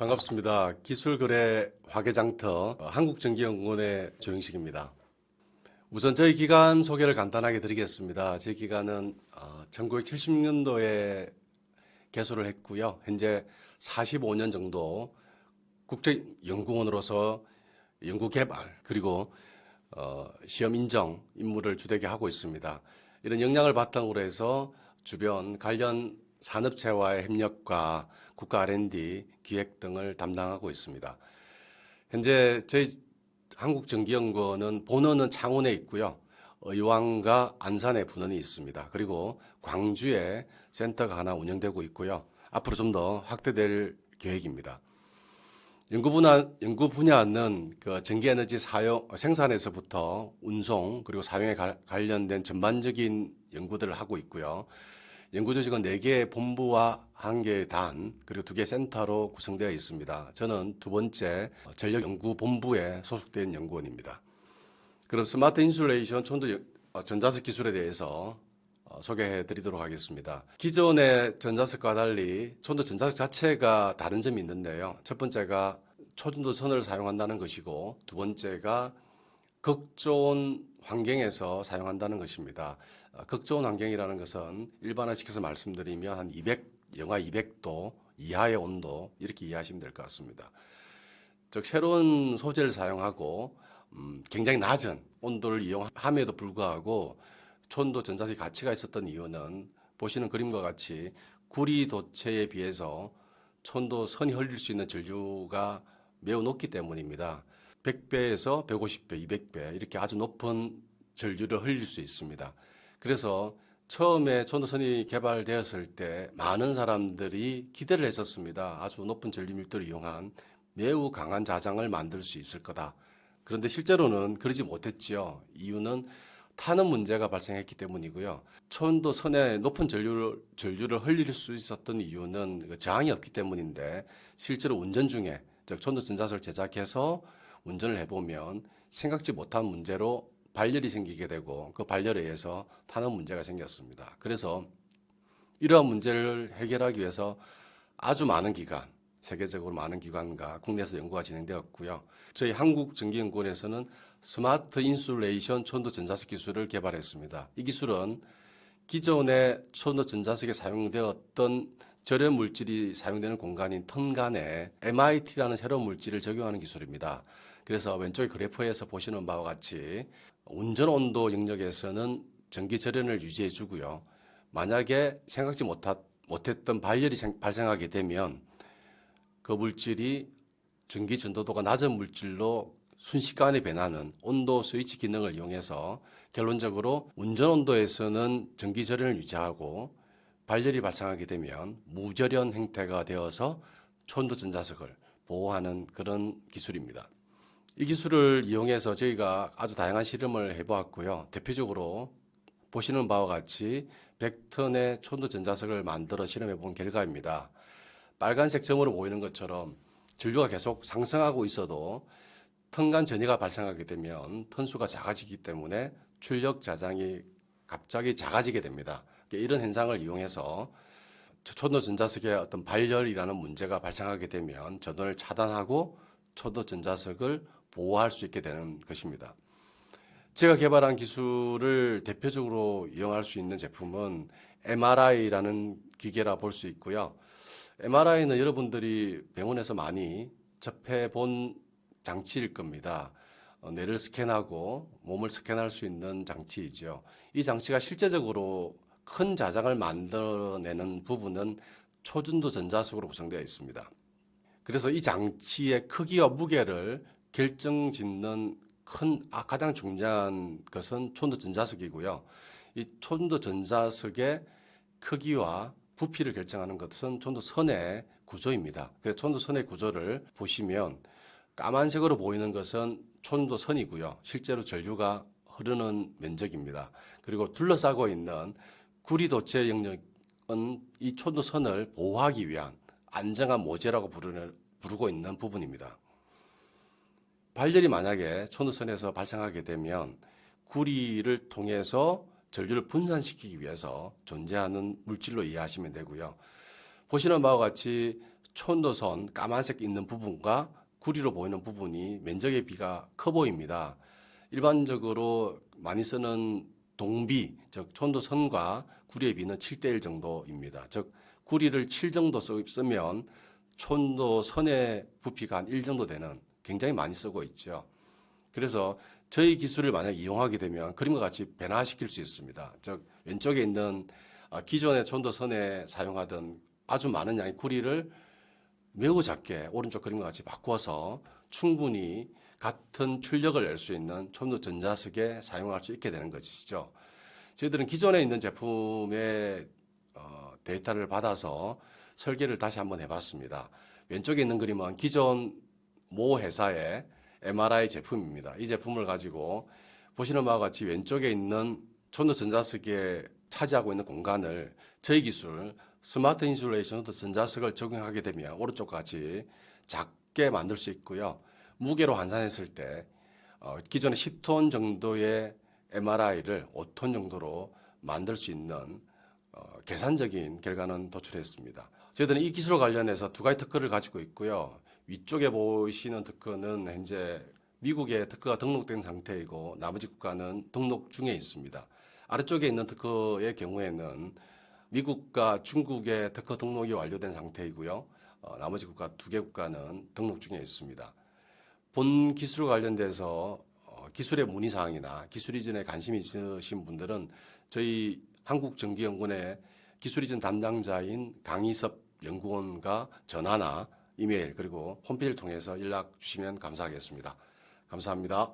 반갑습니다. 기술거래 화개장터 어, 한국전기연구원의 조영식입니다. 우선 저희 기관 소개를 간단하게 드리겠습니다. 제 기관은 어, 1970년도에 개소를 했고요. 현재 45년 정도 국제연구원으로서 연구개발 그리고 어, 시험 인정 임무를 주되게 하고 있습니다. 이런 역량을 바탕으로 해서 주변 관련 산업체와의 협력과 국가 R&D 기획 등을 담당하고 있습니다. 현재 저희 한국전기연구원은 본원은 창원에 있고요. 의왕과 안산에 분원이 있습니다. 그리고 광주에 센터가 하나 운영되고 있고요. 앞으로 좀 더 확대될 계획입니다. 연구 분야, 연구 분야는 그 전기에너지 사용, 생산에서부터 운송, 그리고 사용에 가- 관련된 전반적인 연구들을 하고 있고요. 연구 조직은 4개의 본부와 1개의 단, 그리고 2개 센터로 구성되어 있습니다. 저는 두 번째 전력연구본부에 소속된 연구원입니다. 그럼 스마트 인슐레이션 촌도 연- 어, 전자석 기술에 대해서 어, 소개해 드리도록 하겠습니다. 기존의 전자석과 달리 촌도 전자석 자체가 다른 점이 있는데요. 첫 번째가 초전도 선을 사용한다는 것이고 두 번째가 극조온 환경에서 사용한다는 것입니다. 어, 극조온 환경이라는 것은 일반화시켜서 말씀드리면 한 200, 영하 200도 이하의 온도 이렇게 이해하시면 될 것 같습니다. 즉 새로운 소재를 사용하고 음, 굉장히 낮은 온도를 이용함에도 불구하고 촌도 전자석이 가치가 있었던 이유는 보시는 그림과 같이 구리 도체에 비해서 촌도 선이 흘릴 수 있는 전류가 매우 높기 때문입니다. 100배에서 150배, 200배 이렇게 아주 높은 전류를 흘릴 수 있습니다. 그래서 처음에 촌도선이 개발되었을 때 많은 사람들이 기대를 했었습니다. 아주 높은 전류 밀도를 이용한 매우 강한 자장을 만들 수 있을 거다. 그런데 실제로는 그러지 못했지요. 이유는 타는 문제가 발생했기 때문이고요. 천도 선에 높은 전류를, 전류를 흘릴 수 있었던 이유는 그 저항이 없기 때문인데 실제로 운전 중에 즉 천도 전자석을 제작해서 운전을 해보면 생각지 못한 문제로 발열이 생기게 되고 그 발열에 의해서 타는 문제가 생겼습니다. 그래서 이러한 문제를 해결하기 위해서 아주 많은 기간, 세계적으로 많은 기관과 국내에서 연구가 진행되었고요. 저희 한국전기연구원에서는 스마트 인슐레이션 촌도 전자석 기술을 개발했습니다. 이 기술은 기존의 촌도 전자석에 사용되었던 절연 물질이 사용되는 공간인 턴 간에 MIT라는 새로운 물질을 적용하는 기술입니다. 그래서 왼쪽의 그래프에서 보시는 바와 같이 운전 온도 영역에서는 전기 절연을 유지해 주고요. 만약에 생각지 못했던 발열이 생- 발생하게 되면 그 물질이 전기 전도도가 낮은 물질로 순식간에 변하는 온도 스위치 기능을 이용해서 결론적으로 운전 온도에서는 전기 절연을 유지하고 발열이 발생하게 되면 무절연 형태가 되어서 촌도 전자석을 보호하는 그런 기술입니다. 이 기술을 이용해서 저희가 아주 다양한 실험을 해보았고요. 대표적으로 보시는 바와 같이 100톤의 촌도 전자석을 만들어 실험해 본 결과입니다. 빨간색 점으로 보이는 것처럼 전류가 계속 상승하고 있어도 턴간 전이가 발생하게 되면 턴수가 작아지기 때문에 출력 자장이 갑자기 작아지게 됩니다. 이런 현상을 이용해서 초도 전자석의 어떤 발열이라는 문제가 발생하게 되면 전원을 차단하고 초도 전자석을 보호할 수 있게 되는 것입니다. 제가 개발한 기술을 대표적으로 이용할 수 있는 제품은 MRI라는 기계라 볼 수 있고요. MRI는 여러분들이 병원에서 많이 접해 본 장치일 겁니다. 어, 뇌를 스캔하고 몸을 스캔할 수 있는 장치이죠. 이 장치가 실제적으로 큰 자장을 만들어내는 부분은 초준도 전자석으로 구성되어 있습니다. 그래서 이 장치의 크기와 무게를 결정 짓는 큰 아, 가장 중요한 것은 촌도 전자석이고요. 이 촌도 전자석의 크기와 부피를 결정하는 것은 촌도 선의 구조입니다. 그래서 촌도 선의 구조를 보시면 까만색으로 보이는 것은 촌도 선이고요. 실제로 전류가 흐르는 면적입니다. 그리고 둘러싸고 있는 구리도체 영역은 이 촌도 선을 보호하기 위한 안정한 모재라고 부르고 있는 부분입니다. 발열이 만약에 촌도선에서 발생하게 되면 구리를 통해서 전류를 분산시키기 위해서 존재하는 물질로 이해하시면 되고요. 보시는 바와 같이 촌도선 까만색 있는 부분과 구리로 보이는 부분이 면적의 비가 커 보입니다. 일반적으로 많이 쓰는 동비, 즉 촌도선과 구리의 비는 7대1 정도입니다. 즉 구리를 7 정도 쓰- 쓰면 촌도선의 부피가 한 1 정도 되는 굉장히 많이 쓰고 있죠. 그래서 저희 기술을 만약 이용하게 되면 그림과 같이 변화시킬 수 있습니다. 즉 왼쪽에 있는 아, 기존의 촌도선에 사용하던 아주 많은 양의 구리를 매우 작게 오른쪽 그림과 같이 바꿔서 충분히 같은 출력을 낼 수 있는 촌도 전자석에 사용할 수 있게 되는 것이죠. 저희들은 기존에 있는 제품의 어, 데이터를 받아서 설계를 다시 한번 해봤습니다. 왼쪽에 있는 그림은 기존 모 회사의 MRI 제품입니다. 이 제품을 가지고 보시는 바와 같이 왼쪽에 있는 촌도 전자석에 차지하고 있는 공간을 저희 기술 스마트 인슐레이션 전자석을 적용하게 되면 오른쪽과 같이 작게 만들 수 있고요. 무게로 환산했을 때 어, 기존의 10톤 정도의 MRI를 5톤 정도로 만들 수 있는 어, 계산적인 결과는 도출했습니다. 저희들은 이 기술 관련해서 두 가지 특허를 가지고 있고요. 위쪽에 보시는 특허는 현재 미국에 특허가 등록된 상태이고 나머지 국가는 등록 중에 있습니다. 아래쪽에 있는 특허의 경우에는 미국과 중국의 특허 등록이 완료된 상태이고요. 어, 나머지 국가 두 개 국가는 등록 중에 있습니다. 본 기술 관련돼서 어, 기술의 문의 사항이나 기술 이전에 관심이 있으신 분들은 저희 한국전기연구원의 기술 이전 담당자인 강희섭 연구원과 전화나 이메일 그리고 홈페이지를 통해서 연락 주시면 감사하겠습니다. 감사합니다.